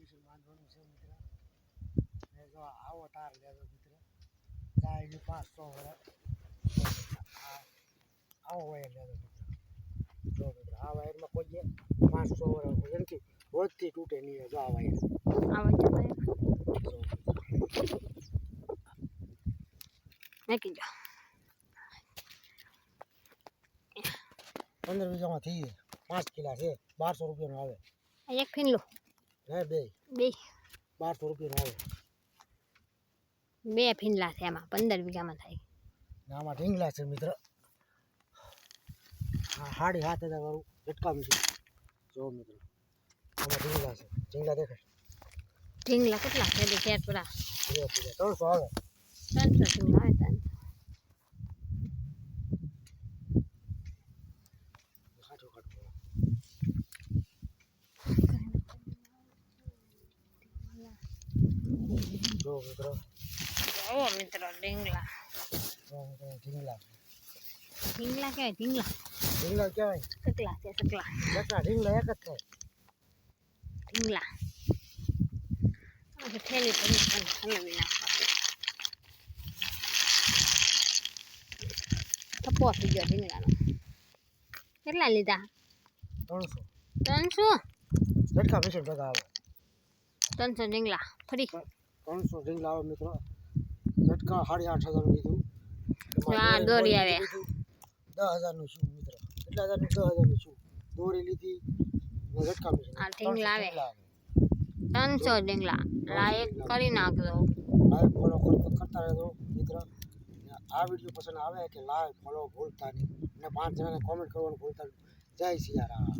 Mission બાંધવાનું છે મિત્ર ને જો આવો તાર લેજો મિત્ર જાય ને પાંચસો વર્ષ આ આવો વાયર લેજો મિત્ર જો મિત્ર આ વાયરમાં કોઈ જે પાંચસો વર્ષ એમ કે રોજથી તૂટે નહીં જો આ વાયર આવે છે ભાઈ જો નાખી દો પંદર વીઘામાં થઈ પાંચ કિલા છે બારસો રૂપિયાનો આવે આ એક ફીન લો હે બે? બે. બારસો રૂપિયા આવે. બે ફીનલા છે એમાં પંદર વીઘામાં થાય. આમાં ઢીંગલા છે મિત્ર. સાડી સાત હજાર વાળું લટકાવ્યું છે. જો મિત્ર આમાં ઢીંગલા છે. ઢીંગલા દેખાય? ઢીંગલા કેટલા છે? બે ચાર પૂરા ત્રણસો આવે. ત્રણસો ઢીંગલા આવે ત્રણસો જો મિત્ર જોવો મિત્રો ઢીંગલા જો મિત્ર ઢીંગલા ઢીંગલા કહેવાય ઢીંગલા ઢીંગલા કહેવાય સકલા છે સકલા કેટલા ઢીંગલા એક જ થાય ઢીંગલા આ થેલી ભરી ભરી હલવી નાખવા થપ્પો થઈ ગયો ઢીંગલાનો કેટલા લીધા ત્રણસો ત્રણસો ઝટકા મિશન ભેગા આવે ત્રણસો ઢીંગલા ફરી ત્રણસો ઢીંગલા લાવો મિત્ર. ઝટકા સાડી આઠ હજારનું લીધું. દોરી આવે. દસ હજારનું શું મિત્ર? કેટલા હજારનું? દસ હજારનું શું? દોરી લીધી ઝટકા. ઢીંગલા આવે. ત્રણસો ઢીંગલા. લાયક કરી નાખજો. લાઈક ફોલો કરતા કરતા રહેજો મિત્ર. આ વીડિયો પસંદ આવે કે લાઈક ફોલો ભૂલતા નહીં. અને પાંચ જણાને કોમેન્ટ કરવાનું ભૂલતા નહીં. જય સિયારામ.